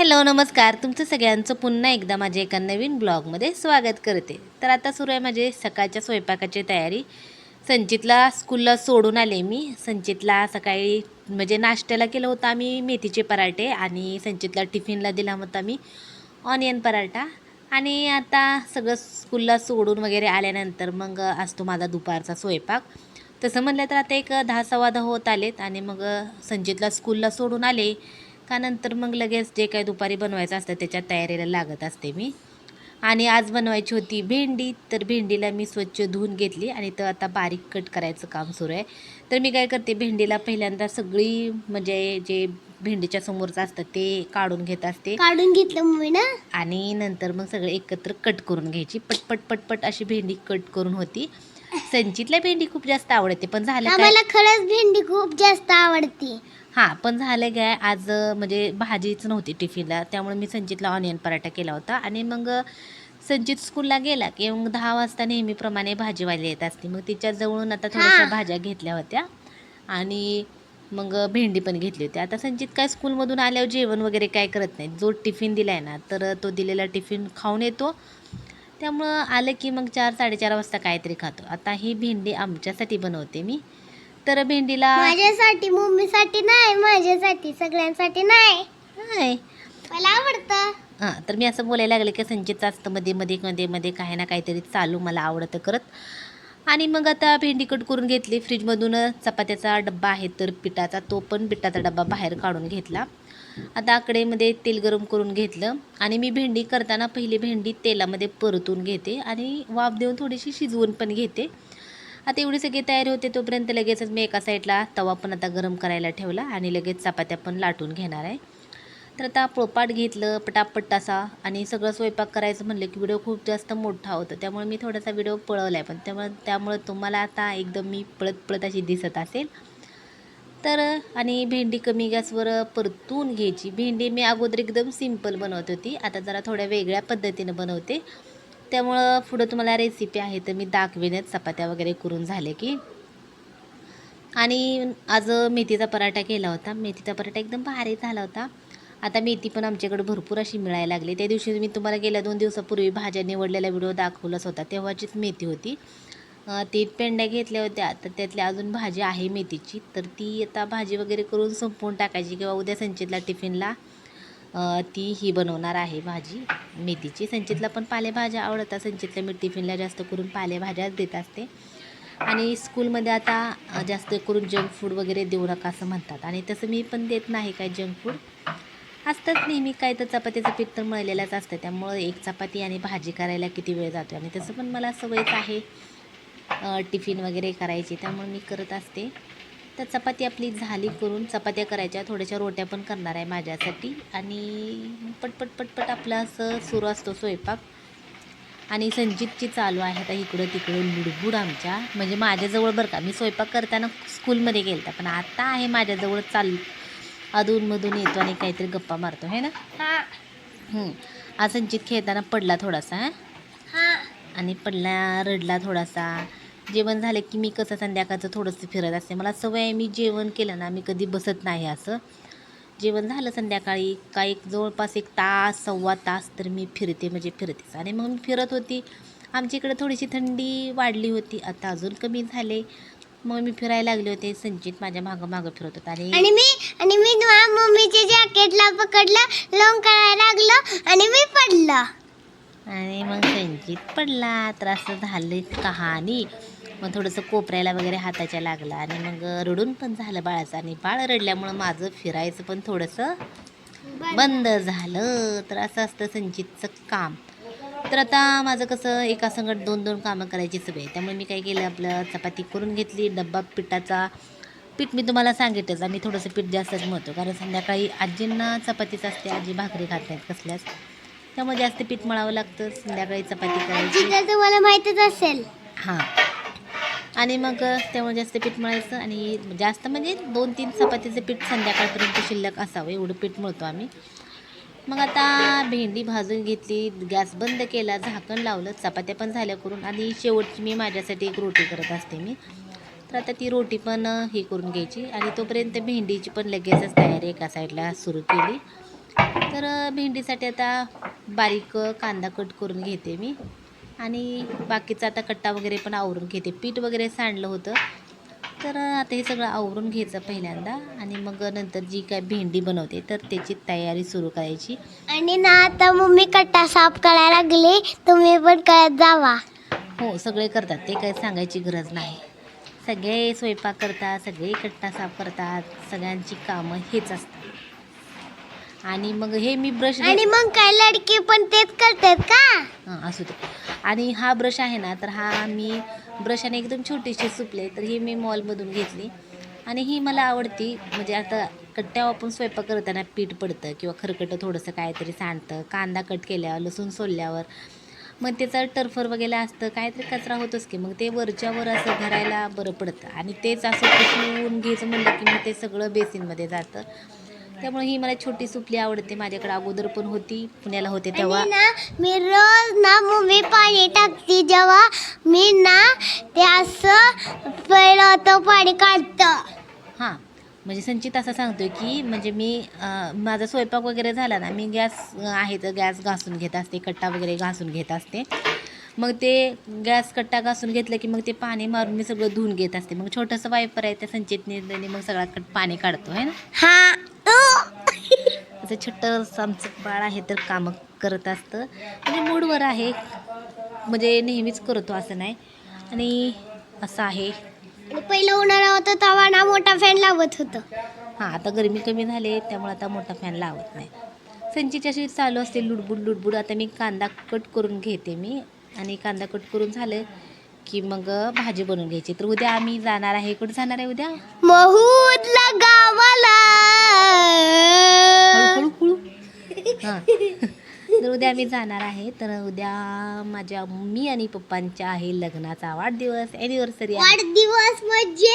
Hello नमस्कार. तुमचं सगळ्यांचं पुन्हा एकदा माझ्या एका नवीन ब्लॉगमध्ये स्वागत करते. तर आता सुरू आहे माझे सकाळच्या स्वयंपाकाची तयारी. संचितला स्कूलला सोडून आले मी. संचितला सकाळी म्हणजे नाश्त्याला केलं होतं आम्ही मेथीचे पराठे आणि संचितला टिफिनला दिला होता मी ऑनियन पराठा. आणि आता सगळं स्कूलला सोडून वगैरे आल्यानंतर मग असतो माझा दुपारचा स्वयंपाक. तसं म्हणलं तर आता एक दहा सव्वा दहा होत आलेत आणि मग संचितला स्कूलला सोडून आले. का नंतर मग लगेच जे काही दुपारी बनवायचं असतं त्याच्या तयारीला लागत असते मी. आणि आज बनवायची होती भेंडी तर भेंडीला मी स्वच्छ धुवून घेतली आणि तर आता बारीक कट करायचं काम सुरू आहे. तर मी काय करते भेंडीला पहिल्यांदा सगळी म्हणजे जे भेंडीच्या समोरचं असतं ते काढून घेत असते. काढून घेतलं मम्मी ना? आणि नंतर मग सगळे एकत्र कट करून घ्यायची. पटपट पटपट अशी भेंडी कट करून होती. संचितला भेंडी खूप जास्त आवडते पण झालं काय? आम्हाला खरंच भेंडी खूप जास्त आवडते. हां पण झालं काय आज म्हणजे भाजीच नव्हती टिफिनला त्यामुळे मी संचितला ऑनियन पराठा केला होता आणि मग संचित स्कूलला गेला की मग दहा वाजता नेहमीप्रमाणे भाजीवाली येत असते. मग तिच्या जवळून आता थोड्याशा. भाज्या घेतल्या होत्या आणि मग भेंडी पण घेतली होती. आता संचित काय स्कूलमधून आल्यावर जेवण वगैरे काय करत नाही. जो टिफिन दिला आहे ना तर तो दिलेला टिफिन खाऊन येतो. त्यामुळं आलं की मग चार साडेचार वाजता काहीतरी खातो. आता ही भेंडी आमच्यासाठी बनवते मी. तर भेंडीला माझ्यासाठी मम्मीसाठी नाही माझ्यासाठी सगळ्यांसाठी नाही. हाय मला आवडतं. हां तर मी असं बोलायला लागले की संचितचं असतं मध्ये मध्ये मध्ये मध्ये काही ना काहीतरी चालू मला आवडतं करत. आणि मग आता भेंडी कट करून घेतली. फ्रीजमधून चपात्याचा डब्बा आहे तर पिठाचा तो पण पिठाचा डब्बा बाहेर काढून घेतला. आता आकडेमध्ये तेल गरम करून घेतलं. आणि मी भेंडी करताना पहिली भेंडी तेलामध्ये परतून घेते. आणि वाफ देऊन थोडीशी शिजवून पण घेते. आता एवढी सगळी तयारी होते तोपर्यंत लगेचच मी एका साईडला तवा पण आता गरम करायला ठेवला आणि लगेच चपात्या पण लाटून घेणार आहे. तर आता पोळपाट घेतलं पटापट असा आणि सगळं स्वयंपाक करायचं म्हणलं की व्हिडिओ खूप जास्त मोठा होता. त्यामुळे मी थोडासा व्हिडिओ पळवला आहे पण त्यामुळे त्यामुळे तुम्हाला आता एकदम मी पळत पळत अशी दिसत असेल. तर आणि भेंडी कमी गॅसवर परतून घ्यायची. भेंडी मी अगोदर एकदम सिंपल बनवत होती. आता जरा थोड्या वेगळ्या पद्धतीनं बनवते. त्यामुळं पुढं तुम्हाला रेसिपी आहे तर मी दाखवेनच. चपात्या वगैरे करून झाले की. आणि आज मेथीचा पराठा केला होता. मेथीचा पराठा एकदम भारी झाला होता. आता मेथी पण आमच्याकडे भरपूर अशी मिळायला लागली. त्या दिवशी मी तुम्हाला गेल्या दोन दिवसापूर्वी भाज्या निवडलेला व्हिडिओ दाखवलाच होता. तेव्हाचीच मेथी होती. ती पेंड्या घेतल्या होत्या. तर त्यातल्या अजून भाजी आहे मेथीची. तर ती आता भाजी वगैरे करून संपवून टाकायची किंवा उद्या संचितला टिफिनला ती ही बनवणार आहे भाजी. मेथीची. संचितला पण पालेभाज्या आवडतात. संचितला मी टिफिनला जास्त करून पालेभाज्याच देत असते. आणि स्कूलमध्ये आता जास्त करून जंक फूड वगैरे देऊ नका असं म्हणतात. आणि तसं मी पण देत नाही काय जंक फूड. असतंच नेहमी. काय तर चपातीचं पीठ तर मळलेलंच असतं. त्यामुळं एक चपाती आणि भाजी करायला किती वेळ जातो. आणि तसं पण मला सवयच आहे टिफिन वगैरे करायची. त्यामुळे मी करत असते. तर चपाती आपली झाली करून चपात्या करायच्या थोड्याशा रोट्या पण करणार आहे माझ्यासाठी. आणि पटपट पटपट आपलं असं सुरू असतो स्वयंपाक. आणि संजितची चालू आहे आता इकडं तिकडं लुडबुड आमच्या. म्हणजे माझ्याजवळ बरं का मी स्वयंपाक करताना स्कूलमध्ये गेलता पण आता आहे माझ्याजवळ चाल. अधूनमधून येतो आणि काहीतरी गप्पा मारतो है ना? हा. संचित खेळताना पडला थोडासा हं? हा. आणि पडला रडला थोडासा. जेवण झालं की मी कसं संध्याकाळचं थोडंसं फिरत असते. मला सवय आहे मी जेवण केलं ना मी कधी बसत नाही असं. जेवण झालं संध्याकाळी का एक जवळपास एक तास सव्वा तास तर मी फिरते म्हणजे फिरतेच. आणि मग मी फिरत होती. आमच्या इकडे थोडीशी थंडी वाढली होती. आता अजून कमी झाले. मग मी फिरायला लागले होते. संचित माझ्या मागं मागं फिरत होता. आणि मी आणि मी ना मम्मीच्या जॅकेटला पकडलं लॉंग करायला लागलं आणि मी पडलं. आणि मग संचित पडला. तर असं झालं कहाणी. मग थोडंसं कोपऱ्याला वगैरे हाताच्या लागला आणि मग रडून पण झालं बाळाचं. आणि बाळ रडल्यामुळं माझं फिरायचं पण थोडंसं बंद झालं. तर असं असतं संचितचं काम. तर आता माझं कसं एका संगत दोन दोन कामं करायची सवय. त्यामुळे मी काय केलं आपलं चपाती करून घेतली डब्बा पिठाचा. पीठ मी तुम्हाला सांगितलंच आम्ही थोडंसं पीठ जास्तच मळतो. कारण संध्याकाळी आजींना चपातीच असते आजी भाकरी खात नाहीत कसल्याच. त्यामुळे जास्त पीठ मळावं लागतं. संध्याकाळी चपाती करायची. तुम्हाला माहितच असेल. हां. आणि मग त्यामुळे जास्त पीठ मळायचं आणि जास्त म्हणजे दोन तीन चपातीचं पीठ संध्याकाळपर्यंत शिल्लक असावं एवढं पीठ मळतो आम्ही. मग आता भेंडी भाजून घेतली गॅस बंद केला झाकण लावलं चपात्या पण झाल्या करून आणि शेवटची मी माझ्यासाठी एक रोटी करत असते मी. तर आता ती रोटी पण हे करून घ्यायची आणि तोपर्यंत भेंडीची पण लगेचच तयारी एका साईडला सुरू केली. तर भेंडीसाठी आता बारीक कांदा कट करून घेते मी. आणि बाकीचा आता कट्टा वगैरे पण आवरून घेते. पीठ वगैरे सांडलं होतं. तर आता हे सगळं आवरून घ्यायचं पहिल्यांदा. आणि मग नंतर जी काय भेंडी बनवते तर त्याची तयारी सुरू करायची. आणि ना आता मम्मी कट्टा साफ करायला लागले तुम्ही पण करत जावा. हो सगळे करतात. ते काही सांगायची गरज नाही. सगळे स्वयंपाक करतात सगळे कट्टा साफ करतात. सगळ्यांची कामं हेच असतात. आणि मग हे मी ब्रश आणि मग काय लडके पण तेच करतात का? हां असू दे. आणि हा ब्रश आहे ना तर हा मी ब्रशाने एकदम छोटीशी सुपले तर ही मी मॉलमधून घेतली. आणि ही मला आवडती म्हणजे आता कट्ट्यावर आपण स्वयंपाक करताना पीठ पडतं किंवा खरकटं थोडंसं काहीतरी सांडतं कांदा कट केल्यावर लसूण सोलल्यावर मग त्याचं टर्फर वगैरे असतं काहीतरी कचरा होतोच की मग ते वरच्यावर असं भरायला बरं पडतं. आणि तेच असं पुसून घ्यायचं म्हणलं की मग ते सगळं बेसिनमध्ये जातं. त्यामुळे ही मला छोटी सुपली आवडते. माझ्याकडे अगोदर पण होती पुण्याला होते तेव्हा. ना मी रोज ना मम्मी पाणी टाकते जेव्हा मी ना ते असं पहिलं तो पाणी काढतं. हां म्हणजे संचित असं सांगतोय की म्हणजे मी अं, माझा स्वयंपाक वगैरे झाला ना मी गॅस आहे तर गॅस घासून घेत असते कट्टा वगैरे घासून घेत असते. मग ते गॅस कट्टा घासून घेतलं की मग ते पाणी मारून मी सगळं धुवून घेत असते. मग छोटंसं वायपर आहे त्या संचितने त्याने मग सगळा कट पाणी काढतो आहे ना? हा. असं छोटंसं आमचं बाळ आहे तर कामं करत असतं. म्हणजे मूडवर आहे. म्हणजे नेहमीच करतो असं नाही. आणि असं आहे. आणि पहिलं उन्हाळा होता तेव्हा ना मोठा फॅन लावत होतं. हां आता गरमी कमी झाली त्यामुळे आता मोठा फॅन लावत नाही. संचीची अशी चालू असते लुडबुड लुडबुड. आता मी कांदा कट करून घेते मी. आणि कांदा कट करून झालं की मग भाजी बनवून घ्यायची. तर उद्या आम्ही जाणार आहे. कुठं जाणार आहे उद्या? महूदला गावाला. हां. तर उद्या आम्ही जाणार आहे. तर उद्या माझ्या मम्मी आणि पप्पांच्या आहे लग्नाचा वाढदिवस ॲनिव्हर्सरी वाढदिवस म्हणजे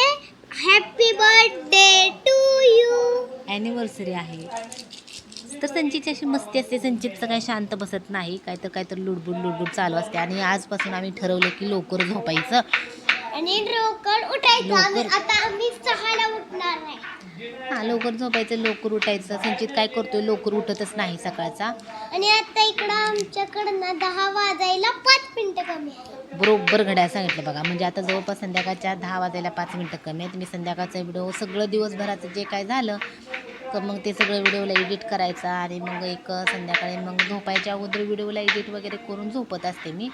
happy birthday to you anniversary आहे. तर संचितची अशी मस्ती असते. संचितचं काही शांत बसत नाही. काय तर काय तर लुडबुड लुडबुड चालू असते. आणि आजपासून आम्ही ठरवलं की लवकर झोपायचं. आणि लवकर उठायचं. आम्ही लवकर. आता आम्ही सहाला उठणार आहे हां लवकर झोपायचं लवकर उठायचं. संचित काय करतोय? लवकर उठतच नाही सकाळचा. आणि आता इकडं आमच्याकडं ना दहा वाजायला पाच मिनिटं कमी आहे बरोबर घड्याळ सांगितलं बघा. म्हणजे आता जवळपास संध्याकाळच्या दहा वाजायला पाच मिनटं कमी आहेत. मी संध्याकाळचा व्हिडिओ सगळं दिवसभराचं जे काय झालं तर मग ते सगळं व्हिडिओला एडिट करायचा आणि मग एक संध्याकाळी मग झोपायच्या अगोदर व्हिडिओला एडिट वगैरे करून झोपत असते मी.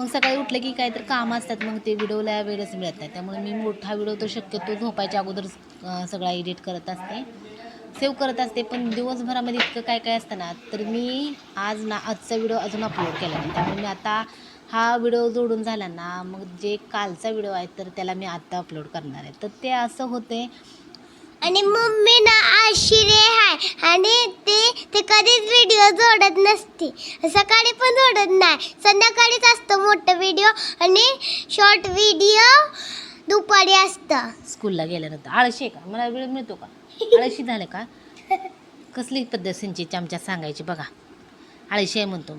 मग सकाळी उठलं की काय तर कामं असतात मग ते व्हिडिओला वेळच मिळत नाही. त्यामुळे मी मोठा व्हिडिओ तर शक्यतो झोपायच्या अगोदर सगळा एडिट करत असते. सेव्ह करत असते पण दिवसभरामध्ये इतकं काय काय असतं ना तर मी आज ना आजचा व्हिडिओ अजून अपलोड केला नाही. त्यामुळे मी आता हा व्हिडिओ जोडून झाला ना मग जे कालचा व्हिडिओ आहे तर त्याला मी आत्ता अपलोड करणार आहे. तर ते असं होते आणि मम्मी ना आशिरे आहे. आणि ते ते कधीच व्हिडिओ जोडत नसते. सकाळी पण जोडत नाही. संध्याकाळीच असतं मोठं व्हिडिओ आणि शॉर्ट व्हिडिओ दुपारी असतं. स्कूलला गेल्यानंतर. आळशी आहे का? मला वेळ मिळतो का? आळशी झालं का? कसली पद्धत सिंचीची आमच्या सांगायची बघा. आळशी आहे म्हणतो.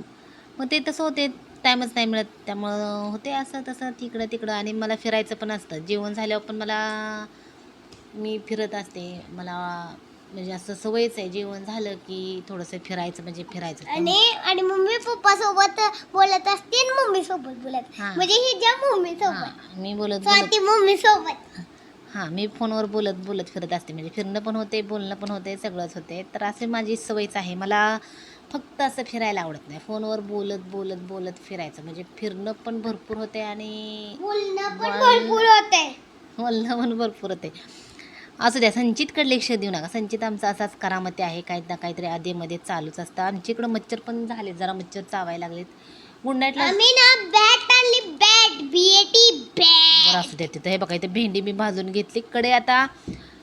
मग ते तसं होते. टाईमच नाही मिळत. त्यामुळं होते असं तसं तिकडं तिकडं. आणि मला फिरायचं पण असतं. जेवण झाल्यावर पण मला मी फिरत असते. मला म्हणजे असं सवयच आहे जेवण झालं की थोडंसं फिरायचं म्हणजे फिरायचं. आणि आणि मम्मी पप्पा सोबत बोलत असते आणि मम्मी सोबत बोलत. हा. म्हणजे ही ज्या मम्मी सोबत हां मी बोलत बोलत स्वाती मम्मी सोबत हां मी फोनवर बोलत बोलत फिरत असते. म्हणजे फिरणं पण होते बोलणं पण होते सगळंच होते. तर असे माझी सवयच आहे. मला फक्त असं फिरायला आवडत नाही. फोनवर बोलत बोलत बोलत फिरायचं. म्हणजे फिरणं पण भरपूर होते आणि बोलणं पण बोल- भरपूर होते. बोलणं पण भरपूर होते. असू द्या संचितकडे लक्ष देऊ नका. संचित आमचा असाच करामती आहे काही ना काहीतरी आधीमध्ये चालूच असतं. आमच्या इकडं मच्छर पण झाले जरा मच्छर चावायला लागलेत. गुड नाईटला आम्ही ना बॅट आणली bat B A T bat. बरं असू द्या तिथं हे बघा इथं भेंडी मी भाजून घेतली. कडे आता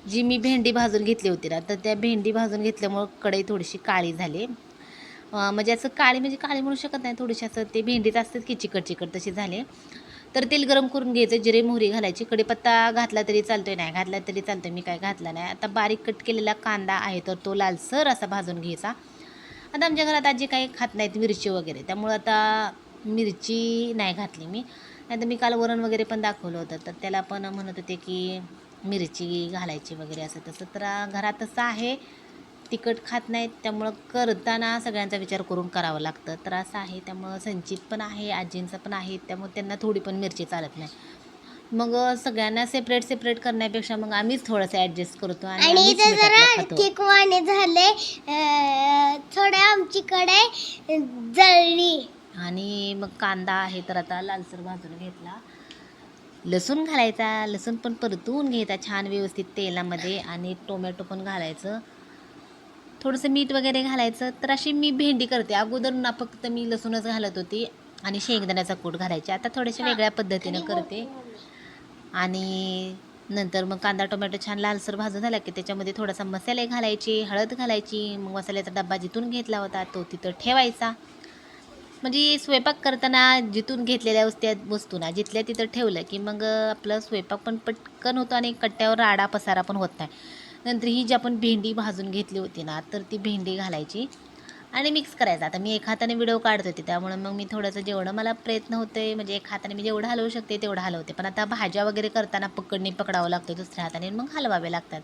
जी मी भेंडी भाजून घेतली होती ना तर त्या भेंडी भाजून घेतल्यामुळं कढई थोडीशी काळी झाली. म्हणजे असं काळी म्हणजे काळी म्हणू शकत नाही थोडीशी असं ते भेंडीच असतात की चिकट चिकट तशी झाले. तर तेल गरम करून घ्यायचं जिरे मोहरी घालायची. कढीपत्ता घातला तरी चालतोय नाही घातला तरी चालतोय मी काय घातला नाही. आता बारीक कट केलेला कांदा आहे तर तो लालसर असा भाजून घ्यायचा. आता आमच्या घरात आजी काही खात नाहीत मिरची वगैरे. त्यामुळं आता मिरची नाही घातली मी. नाही तर मी काल वरण वगैरे पण दाखवलं होतं. तर त्याला पण म्हणत होते की मिरची घालायची वगैरे असं तसं. तर घरात तसं आहे. तिखट खात नाहीत त्यामुळं करताना सगळ्यांचा विचार करून करावं लागतं. तर असं आहे त्यामुळं संचित पण आहे आजींचं पण आहे त्यामुळे त्यांना थोडी पण मिरची चालत नाही. मग सगळ्यांना सेपरेट सेपरेट करण्यापेक्षा मग आम्हीच थोडंसं ॲडजस्ट करतो आणि आणि इथे जरा. ठिकवाने झाले थोडं आमचीकडे जळली आणि मग कांदा आहे तर आता लालसर भाजून घेतला. लसूण घालायचा लसूण पण परतून घ्यायचा छान व्यवस्थित तेलामध्ये आणि टोमॅटो पण घालायचं. थोडंसं मीठ वगैरे घालायचं तर अशी मी भेंडी करते. अगोदर ना फक्त मी लसूणच घालत होती आणि शेंगदाण्याचा कूट घालायचे. आता थोड्याशा वेगळ्या पद्धतीनं करते. आणि नंतर मग कांदा टोमॅटो छान लालसर भाजून झाला की त्याच्यामध्ये थोडासा मसाले घालायचे हळद घालायची. मग मसाल्याचा डब्बा जिथून घेतला होता तो तिथं ठेवायचा. म्हणजे स्वयंपाक करताना जिथून घेतलेल्या वस्त्या वस्तू ना जिथल्या तिथं ठेवलं की मग आपलं स्वयंपाक पण पटकन होतो आणि कट्ट्यावर राडा पसारा पण होत नाही. नंतर ही जी आपण भेंडी भाजून घेतली होती ना तर ती भेंडी घालायची आणि मिक्स करायचं. आता मी एका हाताने व्हिडिओ काढत होते त्यामुळे मग मी थोडंसं जेवढं मला प्रयत्न होते म्हणजे एक हाताने मी जेवढं हलवू शकते तेवढं हलवते. पण आता भाज्या वगैरे करताना पकडणी पकडावं लागतं दुसऱ्या हाताने मग हलवावे लागतात.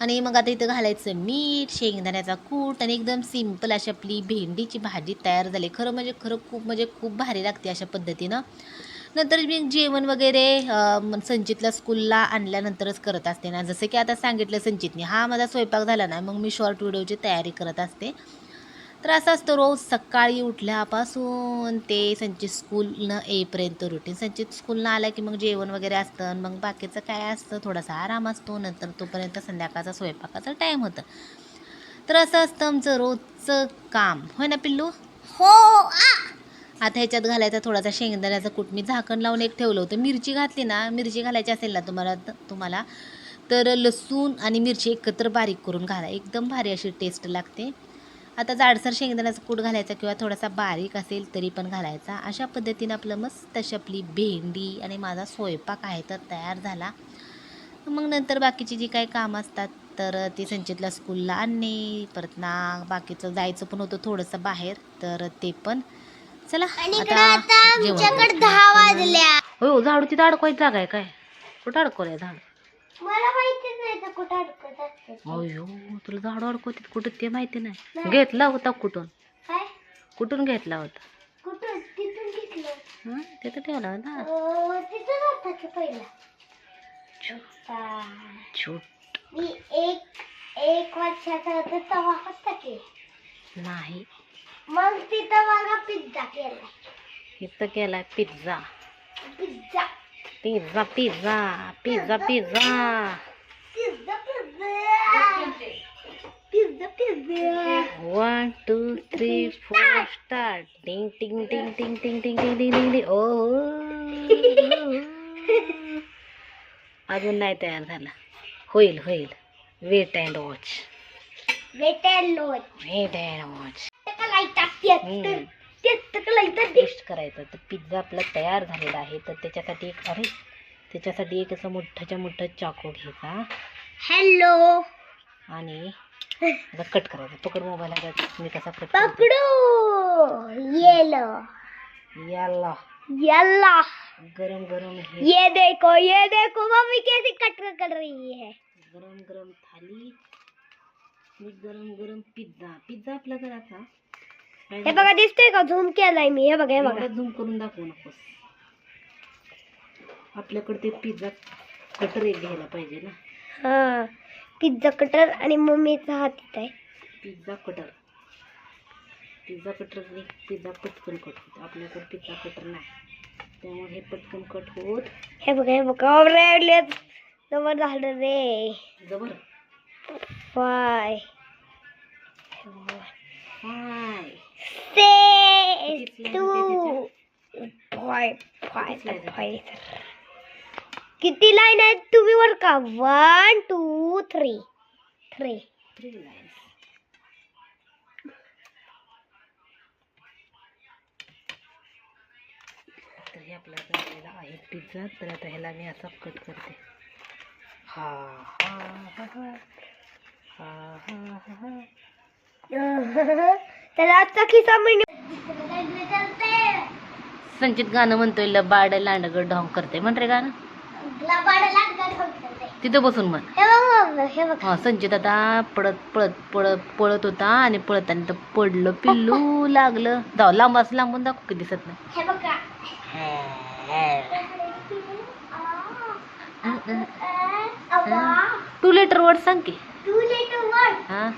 आणि मग आता इथं घालायचं मीठ शेंगदाण्याचा कूट आणि एकदम सिंपल अशी आपली भेंडीची भाजी तयार झाली. खरं म्हणजे खरं खूप म्हणजे खूप भारी लागते अशा पद्धतीनं. नंतर मी जेवण वगैरे संचितला स्कूलला आणल्यानंतरच करत असते ना. जसं की आता सांगितलं संचितने हा माझा स्वयंपाक झाला ना मग मी शॉर्ट व्हिडिओची तयारी करत असते. तर असं असतं रोज सकाळी उठल्यापासून ते संचित स्कूलनं येईपर्यंत रुटीन संचित स्कूलनं आला की मग जेवण वगैरे असतं आणि मग बाकीचं काय असतं थोडासा आराम असतो. नंतर तोपर्यंत संध्याकाळचा स्वयंपाकाचा टाईम होतं. तर असं असतं आमचं रोजचं काम. होय ना पिल्लू? हो आ! आता ह्याच्यात घालायचा थोडासा शेंगदाण्याचा कूट. मी झाकण लावून एक ठेवलं होतं. मिरची घातली ना मिरची घालायची असेल ना तुम्हाला तुम्हाला तर लसूण आणि मिरची एकत्र बारीक करून घाला. एकदम भारी अशी टेस्ट लागते. आता जाडसर शेंगदाण्याचा कूट घालायचा किंवा थोडासा बारीक असेल तरी पण घालायचा. अशा पद्धतीनं आपलं मस्त अशी आपली भेंडी आणि माझा स्वयंपाक आहे तर तयार झाला. मग नंतर बाकीची जी काही कामं असतात तर ती संचितला स्कूलला आणणे. परत ना बाकीचं जायचं पण होतं थोडंसं बाहेर तर ते पण चला आता जेवण. दहा वाजल्या. हो झाडू तिथं अडकवायची जागा आहे काय? कुठं अडकवलंय झाड? मला माहितीच नाही तर कुठं अडकत असते ते. अयो तुला झाड अडकवते कुठं ते माहिती नाही. घेतला होता कुठून? काय? कुठून घेतला होता? तिथून घेतलं हं? तिथं ठेवला होता अं, तिथं होता की पहिला. आ, छोट. मी एक एक वर्षाचा होता तेव्हा होता की. नाही. मग तिथं मला पिझ्झा केला इथं केलाय pizza pizza pizza pizza pizza pizza pizza pizza pizza pizza one two three four start टिंग टिंग टिंग टिंग टिंग टिंग टिंग टिंग टिंग टिंग ओ अजून नाही तयार झाला होईल होईल वेट अँड वॉच वेटेलो वेट अँड वॉच हम्म. लाईटा टेस्ट करायचं. तर पिझ्झा आपला तयार झालेला आहे. तर त्याच्यासाठी एक अरे त्याच्यासाठी एक असं मोठ्याच्या मोठं चाकू घ्यायचा. हॅलो आणि कट करायचा. पकड मोबाईल मी कसा कट पकड़ो. येलो. याला. यल्ला गरम गरम हे. ये देखो ये देखो मम्मी कैसे कट कर रही है. गरम गरम थाली. गरम गरम पिझ्झा पिझ्झा आपला काय हे? बघा दिसतोय का? झूम केलाय मी. हे बघा हे बघा. झूम करून दाखवू नकोस. आपल्याकडे ते पिझ्झा कटर एक घ्यायला पाहिजे ना. हा. पिझ्झा कटर आणि मम्मीचा हात आहे. पिझ्झा कटर पिझ्झा कटरने पिझ्झा पटकन कट होतो. आपल्याकडे पिझ्झा कटर नाही. त्यामुळे हे पटकन कट होत. हे बघा हे बघा. रेडले जवळ झालं रे. जबर हाय से टू किती लाईन आहेत तुम्ही वर का? One two three three three lines तर हे आपला झालेला आहे पिझ्झा तर आता ह्याला मी असा कट करते. हा हा हा हा. हा हा हा. त्याला आजचा महिने संचित गाणं म्हणतोय लबाड लांडगड ढोंग करते म्हण रे गाणं. तिथं बसून म्हण. हे संचित आता पळत पळत पळत पळत होता आणि पळताना तर पडलं पिल्लू लागलं. जाऊ लांब असं लांबून दाखव की दिसत नाही. हे टू लेटर वर्ड सांग की. टू लेटर वर्ड हा.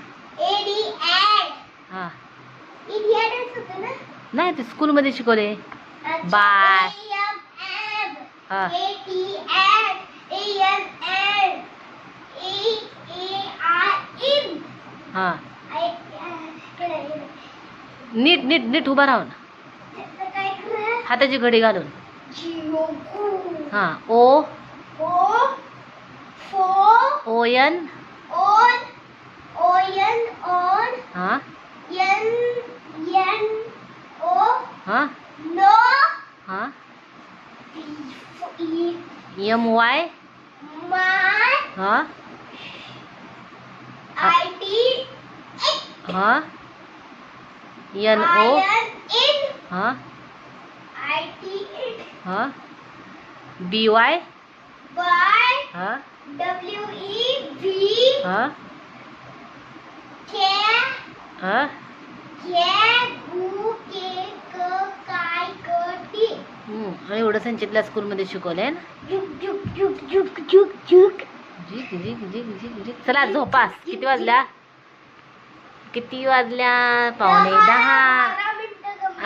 नाही ते शिकवले. हा. N A A R M हा. I काय नीट नीट नीट उभा राहून. हाताची घडी घालून. हा. ओ. ओ. फो. ओ एन ओन. ओयन हा. ओ हा नो हा ई एम वाय माय हा आय टी हा एन ओ इन हा आय टी हा बी वाय बाय हा डब्ल्यू ई व्ही हा के हा के एवढं संचितल्या स्कूलमध्ये शिकवलंय ना? झिक चला झोपास किती वाजल्या? किती वाजल्या? पावणे दहा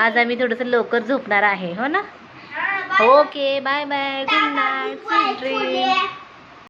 आज आम्ही थोडंसं लवकर झोपणार आहे हो ना? Okay bye. Bye good night sweet dream